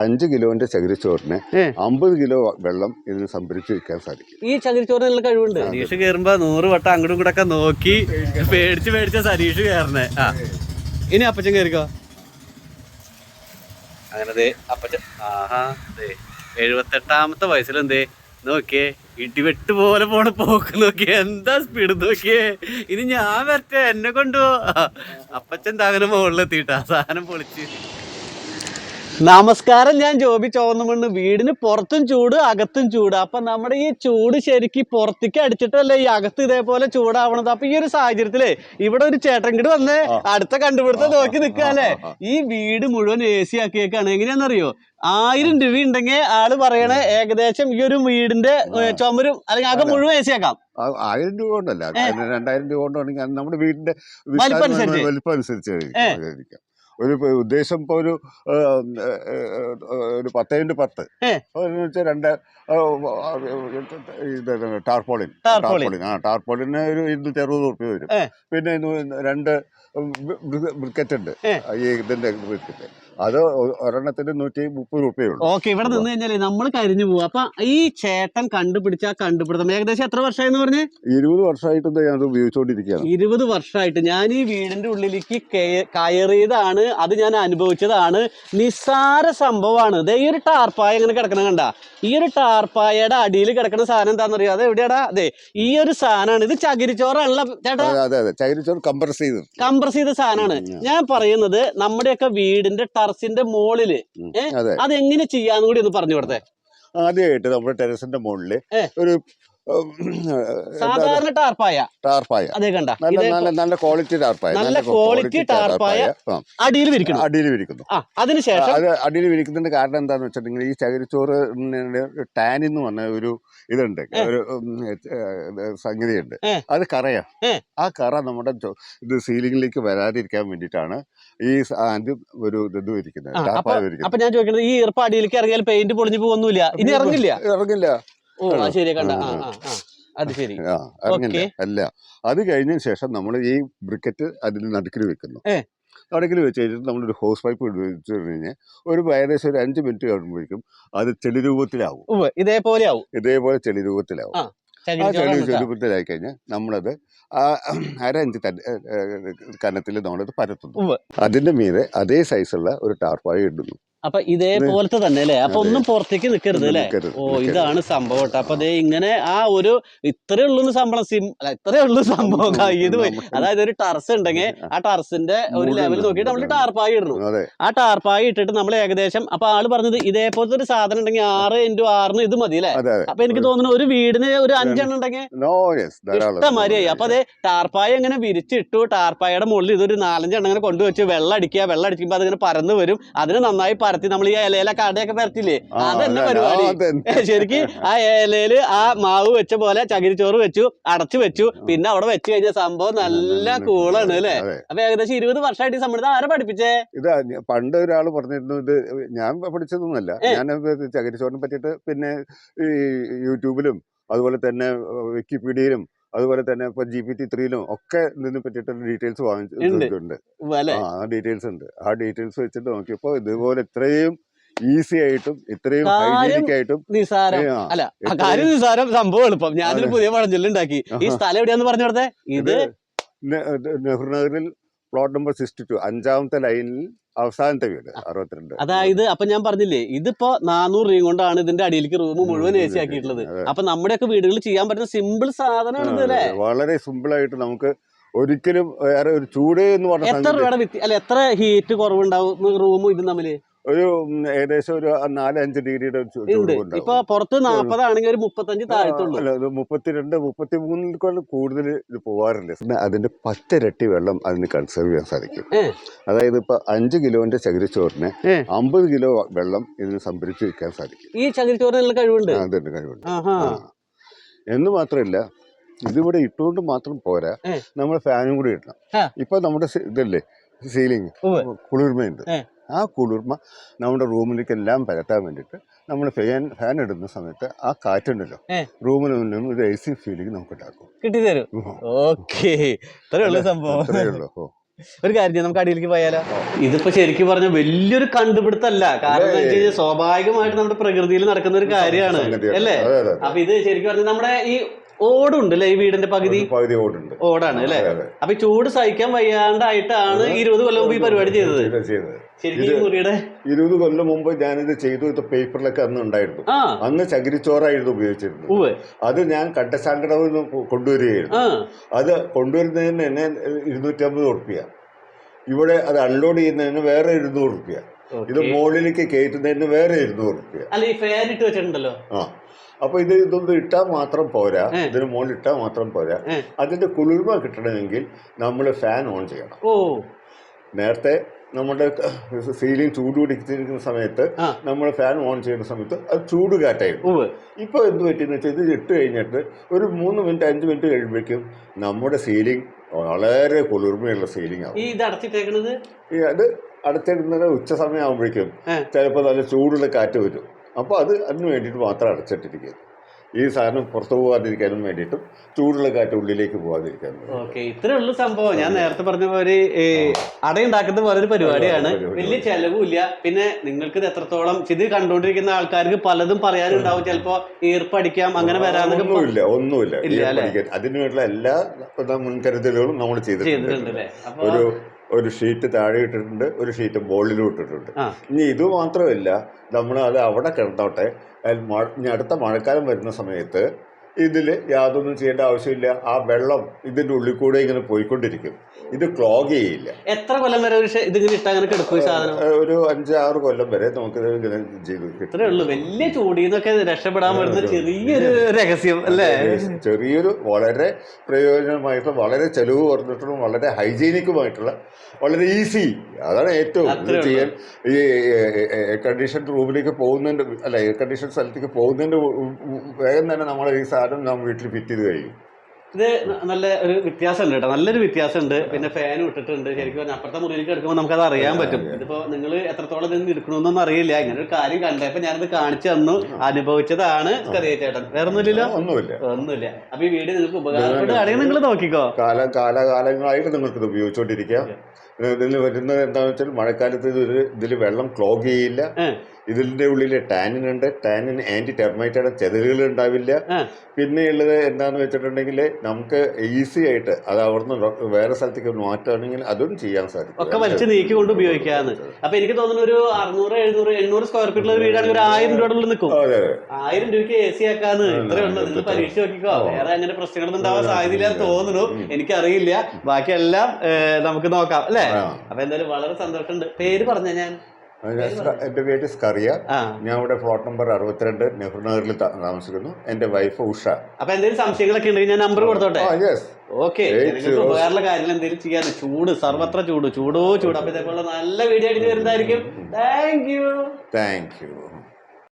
അഞ്ച് കിലോന്റെ ചകിരിച്ചോറിന്. അമ്പത് കിലോ വെള്ളം ഇതിന് സംഭരിച്ചു വെക്കാൻ സാധിക്കും. ഈ ചകിരിച്ചോറിന് നല്ല കഴിവുണ്ട്. സരീഷ് കയറുമ്പോ നൂറ് വട്ടം അങ്ങോട്ടും കൂടെ ഒക്കെ നോക്കി പേടിച്ച് പേടിച്ച സരീഷ് കയറണേ ആ. ഇനി അപ്പച്ചൻ കയറിക്കോ അങ്ങനെ ദേ അപ്പച്ചൻ ആഹാ ദേ. എഴുപത്തെട്ടാമത്തെ വയസ്സിലെന്തേ? നോക്കിയേ ഇടിവെട്ട് പോലെ പോണ പോക്ക് നോക്കിയേ. എന്താ സ്പീഡ് നോക്കിയേ? ഇനി ഞാൻ വരട്ടെ എന്നെ കൊണ്ടുപോ. അപ്പച്ചൻ താങ്ങനെ മുകളിലെത്തിയിട്ടാ സാധനം പൊളിച്ച്. നമസ്കാരം ഞാൻ ജോബി ചോന്നമണ്ണ്. വീടിന് പുറത്തും ചൂട് അകത്തും ചൂട്. അപ്പൊ നമ്മുടെ ഈ ചൂട് ശരിക്ക് പുറത്തേക്ക് അടിച്ചിട്ടല്ലേ ഈ അകത്ത് ഇതേപോലെ ചൂടാവണത്? അപ്പൊ ഈ ഒരു സാഹചര്യത്തിൽ ഇവിടെ ഒരു ചേട്ടൻ കിട്ട് വന്നേ അടുത്ത കണ്ടുപിടുത്തം നോക്കി നിൽക്കാല്ലേ ഈ വീട് മുഴുവൻ എ സി ആക്കിയേക്കാണ്. എങ്ങനെയാണെന്നറിയോ ആയിരം രൂപ ഉണ്ടെങ്കിൽ ആൾ പറയണ ഏകദേശം ഈ ഒരു വീടിന്റെ ചുമരും അല്ലെങ്കിൽ ആകെ മുഴുവൻ എ സി ആക്കാം. ആയിരം രൂപ കൊണ്ടല്ല. രണ്ടായിരം രൂപ കൊണ്ടാണെങ്കിൽ നമ്മുടെ വീടിന്റെ വലിപ്പം അനുസരിച്ച്. ഒരു ഉദ്ദേശം ഇപ്പൊ ഒരു ഒരു പത്ത് ഇന്റു പത്ത്. ഏ. എന്ന് വെച്ചാൽ രണ്ട് ഇത് ടാർപോളിൻ. ടാർപോളിൻ. ആ ടാർപോളിന് ഒരു ഇരുന്നൂറ്റി അറുപത് റുപ്യ വരും. പിന്നെ രണ്ട് ബ്രിക്കറ്റ് ഉണ്ട് ഈ ഇതിന്റെ ബ്രിക്കറ്റ് അത് ഒരെണ്ണത്തിന് നൂറ്റി മുപ്പത് രൂപയുള്ളൂ. ഓക്കെ ഇവിടെ നിന്ന് കഴിഞ്ഞാൽ നമ്മൾ കരിഞ്ഞു പോകും അപ്പൊ ഈ ചേട്ടൻ കണ്ടുപിടിച്ച കണ്ടുപിടുത്തം ഏകദേശം എത്ര വർഷമായെന്ന് പറഞ്ഞു? ഇരുപത് വർഷമായിട്ട് ഞാൻ ഉപയോഗിച്ചുകൊണ്ടിരിക്കുകയാണ് ഇരുപത് വർഷമായിട്ട്. ഞാൻ ഈ വീടിന്റെ ഉള്ളിലേക്ക് കയറിയതാണ്. അത് ഞാൻ അനുഭവിച്ചതാണ്. നിസ്സാര സംഭവമാണ്. ദേ ഈ ഒരു ടാർപ്പായ ഇങ്ങനെ കിടക്കണം കണ്ട? ഈ ഒരു ടാർപ്പായയുടെ അടിയിൽ കിടക്കുന്ന സാധനം എന്താണെന്നറിയോ? അത് എവിടെയാടാ? അതെ ഈ ഒരു സാധനമാണ്. ഇത് ചകിരിച്ചോറാണല്ലോ ചേട്ടാ. അതെ അതെ ചകിരിച്ചോറ് കംപ്രസ് ചെയ്ത്. കംപ്രസ് ചെയ്ത സാധനമാണ്. ഞാൻ പറയുന്നത് നമ്മുടെയൊക്കെ വീടിന്റെ ടർസിന്റെ മുകളിൽ അതെ. അതെങ്ങനെ ചെയ്യാന്ന് കൂടി ഒന്ന് പറഞ്ഞു കൊടുത്തേ. ആദ്യമായിട്ട് നമ്മുടെ ടെറസിന്റെ മുകളിൽ ഒരു സാധാരണ ടാർപ്പായ. ടാർപ്പായ. അതേ കണ്ട. നല്ല നല്ല നല്ല ക്വാളിറ്റി ടാർപ്പായ. നല്ല ക്വാളിറ്റി ടാർപ്പായ. അടിയിൽ വിരിക്കുന്നു. അടിയിൽ വിരിക്കുന്നു. അതിനുശേഷം അത് അടിയിൽ വിരിക്കുന്നതിന്റെ കാരണം എന്താന്ന് വെച്ചിട്ടുണ്ടെങ്കിൽ ഈ ചകിരിച്ചോറ് ടാൻ എന്ന് പറഞ്ഞ ഒരു ഇതുണ്ട്. ഒരു സംഗതി ഉണ്ട് സംഗതിയുണ്ട്. അത് കറയാ. ആ കറ നമ്മുടെ ഇത് സീലിംഗിലേക്ക് വരാതിരിക്കാൻ വേണ്ടിയിട്ടാണ് ഈ ആദ്യം ഒരു ഇത് വിരിക്കുന്നത്. അപ്പൊ ഞാൻ ചോദിക്കുന്നത് ഈ ഈർപ്പ അടിയിലേക്ക് ഇറങ്ങിയാൽ പെയിന്റ് പൊളിഞ്ഞു പോകുന്നില്ല ഇനി ഇറങ്ങില്ല. ഇറങ്ങില്ല. ഓ ശരി കണ്ട. അത് ശരി. അല്ല അത് കഴിഞ്ഞ ശേഷം നമ്മൾ ഈ ബ്രിക്കറ്റ് അതിൽ നടുക്കിൽ വെക്കുന്നു. നടുക്കിൽ വെച്ച് കഴിഞ്ഞിട്ട് നമ്മളൊരു ഹോസ് പൈപ്പ് വെച്ച് കഴിഞ്ഞാൽ ഒരു ഏകദേശം ഒരു അഞ്ച് മിനിറ്റ് കഴിയുമ്പോഴേക്കും അത് ചെളി രൂപത്തിലാവും ഇതേപോലെ ആവും ഇതേപോലെ ചെളി രൂപത്തിലാവും ആ, ചെളി രൂപത്തിലായി കഴിഞ്ഞാൽ നമ്മളത് ആ അര ഇഞ്ച് കനത്തിൽ നമ്മളത് പരത്തുന്നു. അതിന്റെ മീതെ അതേ സൈസുള്ള ഒരു ടാർപ്പായി ഇടുന്നു. അപ്പൊ ഇതേപോലത്തെ തന്നെ അല്ലേ? അപ്പൊ ഒന്നും പുറത്തേക്ക് നിൽക്കരുത് അല്ലേ? ഓ ഇതാണ് സംഭവം കേട്ടോ. അപ്പൊ ദേ ഇങ്ങനെ ആ ഒരു ഇത്രേ ഉള്ളൂ സംഭവം സിം അല്ല ഇത്രേ ഉള്ളൂ സംഭവം ഇത് പോയി. അതായത് ഒരു ടർസ് ഉണ്ടെങ്കിൽ ആ ടർസിന്റെ ഒരു ലെവൽ നോക്കിയിട്ട് നമ്മൾ ടാർപ്പായി ഇടണം. അതെ. ആ ടാർപ്പായി ഇട്ടിട്ട് നമ്മൾ ഏകദേശം അപ്പൊ ആൾ പറഞ്ഞത് ഇതേപോലത്തെ ഒരു സാധനം ഉണ്ടെങ്കിൽ ആറ് ഇന്റു ആറിന് ഇത് മതി അല്ലേ? അപ്പൊ എനിക്ക് തോന്നുന്നു ഒരു വീടിന് ഒരു അഞ്ചെണ്ണം ഉണ്ടെങ്കിൽ ഇഷ്ടമാതിരിയായി അപ്പൊ അതെ. ടാർപ്പായ അങ്ങനെ വിരിച്ചിട്ടു. ടാർപ്പായയുടെ മുകളിൽ ഇതൊരു നാലഞ്ചെണ്ണം അങ്ങനെ കൊണ്ടുവച്ച് വെള്ളം അടിക്കുക വെള്ളം അടിക്കുമ്പോൾ അതിങ്ങനെ പരന്ന് വരും. അതിന് നന്നായി പരത്തി നമ്മൾ ഈ ഇലയിലെ കടയൊക്കെ പരത്തില്ലേ അതന്നെ പരിപാടി? ശരിക്ക് ആ ഇലയിൽ ആ മാവ് വെച്ച പോലെ ചകിരിച്ചോറ് വെച്ചു അടച്ചു വെച്ചു. പിന്നെ അവിടെ വെച്ച് കഴിഞ്ഞ സംഭവം നല്ല കൂളാണ് അല്ലേ? അപ്പൊ ഏകദേശം ഇരുപത് വർഷമായിട്ട് ഈ ആരെ പഠിപ്പിച്ചേ? ഇതാ പണ്ട് ഒരാൾ പറഞ്ഞിരുന്നു ഇത് ഞാൻ പഠിച്ചതൊന്നുമല്ല. ഞാൻ ചകിരിച്ചോറിനെ പറ്റിയിട്ട് പിന്നെ ഈ യൂട്യൂബിലും അതുപോലെ തന്നെ വിക്കിപീഡിയയിലും അതുപോലെ തന്നെ ഇപ്പൊ ജി പി ടി ത്രീയിലും ഒക്കെ ഇതിനെ പറ്റിയിട്ടുള്ള ഡീറ്റെയിൽസ് വാങ്ങിച്ചിട്ടുണ്ട് ആ ഡീറ്റെയിൽസ് ഉണ്ട്. ആ ഡീറ്റെയിൽസ് വെച്ചിട്ട് നോക്കിയപ്പോ ഇതുപോലെ ഇത്രയും ഈസി ആയിട്ടും ഇത്രയും ഹൈജീനിക് ആയിട്ടും നിസാരം. അല്ല കാര്യം നിസാരം സംഭവം എളുപ്പം. ഞാനൊരു. പുതിയ പഴഞ്ചൊല്ലുണ്ടാക്കി ഈ സ്ഥലം എവിടെയാന്ന് പറഞ്ഞു കൊടുത്തേ? ഇത് നെഹ്റു നഗറിൽ പ്ലോട്ട് നമ്പർ സിക്സ്റ്റി ടു അഞ്ചാമത്തെ ലൈനിൽ അവസാനത്തെ വീട് അറുപത്തിരണ്ട്. അതായത് അപ്പൊ ഞാൻ പറഞ്ഞില്ലേ ഇതിപ്പോ നാനൂറ് രൂപ കൊണ്ടാണ് ഇതിന്റെ അടിയിലേക്ക് റൂം മുഴുവൻ എ സി ആക്കിയിട്ടുള്ളത്. അപ്പൊ നമ്മുടെയൊക്കെ വീടുകളിൽ ചെയ്യാൻ പറ്റുന്ന സിമ്പിൾ സാധനമാണ് ഇത് അല്ലേ വളരെ സിമ്പിൾ ആയിട്ട് നമുക്ക് ഒരിക്കലും വേറെ ഒരു ചൂട് എന്ന് പറഞ്ഞ എത്ര രൂപയുടെ വ്യത്യ അല്ല എത്ര ഹീറ്റ് കുറവുണ്ടാവും റൂമും ഇതും തമ്മിൽ? ഒരു ഏകദേശം ഒരു നാലഞ്ച് ഡിഗ്രിയുടെ ഇപ്പൊ പുറത്ത് നാപ്പതാണെങ്കിൽ ഒരു മുപ്പത്തഞ്ച് താഴത്തുള്ളൂ. മുപ്പത്തിരണ്ട് മുപ്പത്തി മൂന്നിൽ കൂടുതൽ ഇത് പോവാറില്ല അതിന്റെ പത്തിരട്ടി വെള്ളം അതിന് കൺസേർവ് ചെയ്യാൻ സാധിക്കും. അതായത് ഇപ്പൊ അഞ്ച് കിലോന്റെ ചകിരിച്ചോറിന്. അമ്പത് കിലോ വെള്ളം ഇതിന് സംഭരിച്ചു വെക്കാൻ സാധിക്കും. ഈ ചകിരിച്ചോറിനുള്ള കഴിവുണ്ട്. അതിന്റെ കഴിവുണ്ട്. എന്ന് മാത്രമല്ല ഇതിവിടെ ഇട്ടുകൊണ്ട് മാത്രം പോരാ. നമ്മൾ ഫാനും കൂടി ഇടണം. ഇപ്പൊ നമ്മുടെ ഇതല്ലേ സീലിംഗ്. കുളിർമയുണ്ട്. ആ കുളിർമ നമ്മുടെ റൂമിലേക്ക് എല്ലാം പരത്താൻ വേണ്ടിയിട്ട് നമ്മൾ ഫാൻ ഫാൻ ഇടുന്ന സമയത്ത് ആ കാറ്റുണ്ടല്ലോ. റൂമിൽ നിന്നും ഒരു എ സി ഫീലിംഗ് നമുക്ക് ഉണ്ടാക്കും. കിട്ടി തരും ഓക്കെ. സംഭവം. ഒരു കാര്യം നമുക്ക് അടിയിലേക്ക് പോയാലോ? ഇതിപ്പോ ശരിക്കും പറഞ്ഞ വലിയൊരു കണ്ടുപിടുത്തല്ല. കാരണം സ്വാഭാവികമായിട്ട് നമ്മുടെ പ്രകൃതിയിൽ നടക്കുന്ന ഒരു കാര്യമാണ്. അല്ലേ. അപ്പൊ ഇത് ശരിക്കും പറഞ്ഞ നമ്മുടെ ഈ ഓടുണ്ട് അല്ലേ ഈ വീടിന്റെ പകുതി? പകുതി ഓടുണ്ട്. ഓടാണ് അല്ലേ. അപ്പൊ ചൂട് സഹിക്കാൻ വയ്യാണ്ടായിട്ടാണ് ഇരുപത് കൊല്ലം മുമ്പ് ഈ പരിപാടി ചെയ്തത്. ഇരുപത് കൊല്ലം മുമ്പ് ഞാനിത് ചെയ്തു ഇത് പേപ്പറിലൊക്കെ അന്ന് ഉണ്ടായിരുന്നു. അന്ന് ചകിരിച്ചോറായിരുന്നു ഉപയോഗിച്ചിരുന്നത്. അത് ഞാൻ കണ്ടശാങ്കടവിൽ നിന്ന് കൊണ്ടുവരികയായിരുന്നു. അത് കൊണ്ടുവരുന്നതിന് തന്നെ ഇരുന്നൂറ്റമ്പത് ഉറുപ്പ്യ ഇവിടെ അത് അൺലോഡ് ചെയ്യുന്നതിന് വേറെ ഇരുന്നൂറ് ഉറുപ്പ്യ ഇത്. മുകളിലേക്ക് കയറ്റുന്നതിന് വേറെ ഇരുന്നൂറ് റുപ്യ. അല്ല ഈ ഫാൻ ഇട്ട് വെച്ചിട്ടുണ്ടല്ലോ. ആ. അപ്പൊ ഇത് ഇതൊന്നും ഇട്ടാൽ മാത്രം പോരാ. ഇതിന് മുകളിൽ ഇട്ടാൽ മാത്രം പോരാ. അതിന്റെ കുളിർമ കിട്ടണമെങ്കിൽ നമ്മൾ ഫാൻ ഓൺ ചെയ്യണം. ഓ. നേരത്തെ നമ്മുടെ സീലിംഗ് ചൂട് പിടിച്ചിരിക്കുന്ന സമയത്ത് നമ്മൾ ഫാൻ ഓൺ ചെയ്യുന്ന സമയത്ത് അത് ചൂട് കാറ്റായിരുന്നു. ഇപ്പൊ എന്ത് പറ്റിയെന്ന് വെച്ചാൽ ഇത് ഇട്ട് കഴിഞ്ഞിട്ട് ഒരു മൂന്ന് മിനിറ്റ് അഞ്ച് മിനിറ്റ് കഴിയുമ്പോഴേക്കും നമ്മുടെ സീലിംഗ് വളരെ കുളിർമയുള്ള സീലിംഗ് ആവും. ഇത് അടച്ചിട്ടേക്കുന്നത് അത് അടച്ചിടുന്നത് ഉച്ച സമയം ആകുമ്പോഴേക്കും ഏ. ചിലപ്പോൾ നല്ല ചൂടുള്ള കാറ്റ് വരും. അപ്പോൾ അത് അതിന് വേണ്ടിയിട്ട് മാത്രം അടച്ചിട്ടിരിക്കുക ഈ സാധനം പുറത്തു പോകാതിരിക്കാനും വേണ്ടിയിട്ടും ചൂടുള്ള കാറ്റ് ഉള്ളിലേക്ക് പോകാതിരിക്കാനും ഓക്കെ ഇത്രേ ഉള്ളൂ സംഭവം. ഞാൻ നേരത്തെ പറഞ്ഞ പോലെ അടയുണ്ടാക്കുന്ന പോലെ ഒരു പരിപാടിയാണ്. വലിയ ചെലവുമില്ല. പിന്നെ നിങ്ങൾക്ക് ഇത് എത്രത്തോളം ഇത് കണ്ടുകൊണ്ടിരിക്കുന്ന ആൾക്കാർക്ക് പലതും പറയാനുണ്ടാവും. ചിലപ്പോ ഈർപ്പടിക്കാം അങ്ങനെ വരാനൊന്നും പ- ഒന്നുമില്ല ഒന്നുമില്ല. അതിനുള്ള എല്ലാ മുൻകരുതലുകളും നമ്മൾ ചെയ്തിട്ടുണ്ട്. ഒരു ഒരു ഷീറ്റ് താഴെ ഇട്ടിട്ടുണ്ട് ഒരു ഷീറ്റ് മുകളിലും ഇട്ടിട്ടുണ്ട്. ഇനി ഇത് മാത്രമല്ല നമ്മൾ അത് അവിടെ കിടന്നോട്ടെ. അതിൽ മഴ ഇനി അടുത്ത മഴക്കാലം വരുന്ന സമയത്ത് ഇതിൽ യാതൊന്നും ചെയ്യേണ്ട ആവശ്യമില്ല. ആ വെള്ളം ഇതിന്റെ ഉള്ളിൽ കൂടെ ഇങ്ങനെ പോയിക്കൊണ്ടിരിക്കും. ഇത് ക്ലോഗ് ചെയ്യില്ല. എത്ര കൊല്ലം വരെ ഇതിങ്ങനെ ഇട്ടാ അങ്ങനെ കിടക്കും സാധനം? ഒരു അഞ്ച് ആറ് കൊല്ലം വരെ നമുക്ക് ഇങ്ങനെ ചെയ്ത് ഇത്രേ ഉള്ളൂ. വലിയ ചൂടിന്നൊക്കെ രക്ഷപ്പെടാൻ പറ്റുന്ന ചെറിയൊരു രഹസ്യം അല്ലേ? ചെറിയൊരു വളരെ പ്രയോജനമായിട്ടുള്ള വളരെ ചെലവ് കുറഞ്ഞിട്ടുള്ള വളരെ ഹൈജീനിക്കുമായിട്ടുള്ള വളരെ ഈസി. അതാണ് ഏറ്റവും ചെയ്യാൻ ഈ എയർ കണ്ടീഷൻ റൂമിലേക്ക് പോകുന്നതിന്റെ അല്ല എയർ കണ്ടീഷൻ സ്ഥലത്തേക്ക് പോകുന്നതിന്റെ വേഗം തന്നെ നമ്മൾ ഈ സാധനം നാം വീട്ടിൽ ഫിറ്റ് ചെയ്ത് കഴിയും. ഇത് നല്ല ഒരു വ്യത്യാസം ഉണ്ട് കേട്ടോ. നല്ലൊരു വ്യത്യാസം ഉണ്ട് പിന്നെ ഫാൻ ഇട്ടിട്ടുണ്ട്. ശരിക്കും പറഞ്ഞാൽ അപ്പുറത്തെ മുറിയിലേക്ക് എടുക്കുമ്പോൾ നമുക്ക് അത് അറിയാൻ പറ്റും. ഇതിപ്പോ നിങ്ങൾ എത്രത്തോളം ഇതിന് എടുക്കണമെന്നൊന്നും അറിയില്ല. ഇങ്ങനെ ഒരു കാര്യം കണ്ടപ്പോ ഞാനത് കാണിച്ചു തന്നു. അനുഭവിച്ചതാണ് കറിയ ചേട്ടൻ. വേറെ ഒന്നുമില്ലല്ലോ ഒന്നുമില്ല. ഒന്നുമില്ല. അപ്പൊ ഈ വീഡിയോ നിങ്ങൾക്ക് ഉപകാരപ്പെടുകയാണെങ്കിൽ നിങ്ങൾ നോക്കിക്കോ. കാലകാലങ്ങളായിട്ട് നിങ്ങൾക്ക് ഇത് ഉപയോഗിച്ചുകൊണ്ടിരിക്കാം ഇതിൽ വരുന്നത് എന്താണെന്ന് വെച്ചാൽ മഴക്കാലത്ത് ഇതിൽ ഇതിൽ വെള്ളം ക്ലോഗ് ചെയ്യില്ല. ഇതിന്റെ ഉള്ളിൽ ടാനിൻ ഉണ്ട്. ടാനിൻ ആന്റി ടെർമൈറ്റയുടെ ചെതലുകൾ ഉണ്ടാവില്ല. പിന്നെയുള്ളത് എന്താന്ന് വെച്ചിട്ടുണ്ടെങ്കിൽ നമുക്ക് ഈസി ആയിട്ട് അത് അവിടുന്ന് വേറെ സ്ഥലത്തേക്ക് മാറ്റുകയാണെങ്കിൽ അതും ചെയ്യാൻ സാധിക്കും. ഒക്കെ വലിച്ചു നീക്കി കൊണ്ട് ഉപയോഗിക്കാന്ന് അപ്പൊ എനിക്ക് തോന്നുന്നു ഒരു അറുന്നൂറ് എഴുന്നൂറ് എണ്ണൂറ് സ്ക്വയർ ഫീറ്റുള്ള ഒരു വീടാണെങ്കിൽ ഒരു ആയിരം രൂപയുടെ നിൽക്കും. ആയിരം രൂപയ്ക്ക് എ സി ആക്കാന്ന്. ഇത്രയുള്ളൂ നിങ്ങൾ പരീക്ഷ നോക്കിക്കോ വേറെ അങ്ങനെ പ്രശ്നങ്ങളൊന്നും ഉണ്ടാവാൻ സാധ്യതയില്ലാന്ന് സാധ്യതയില്ല. തോന്നുന്നു. എനിക്കറിയില്ല. ബാക്കിയെല്ലാം നമുക്ക് നോക്കാം അല്ലേ. അപ്പൊ എന്തായാലും വളരെ സന്തോഷമുണ്ട്. പേര് പറഞ്ഞ ഞാൻ? എന്റെ പേര് സ്കറിയ ഞാൻ ഇവിടെ ഫ്ലോട്ട് നമ്പർ അറുപത്തിരണ്ട് നെഹ്റു നഗറിൽ താമസിക്കുന്നു. എന്റെ വൈഫ് ഉഷ. അപ്പൊ എന്തെങ്കിലും സംശയങ്ങളൊക്കെ ഉണ്ടെങ്കിൽ ഞാൻ നമ്പർ കൊടുത്തോട്ടെ? ഓക്കെ ഉപകാരമുള്ള കാര്യങ്ങൾ എന്തെങ്കിലും ചെയ്യാൻ ചൂട് സർവത്ര ചൂട്. ചൂടോ ചൂട്. അപ്പൊ ഇതേപോലെ നല്ല വീഡിയോ വരുന്നതായിരിക്കും. Thank you thank you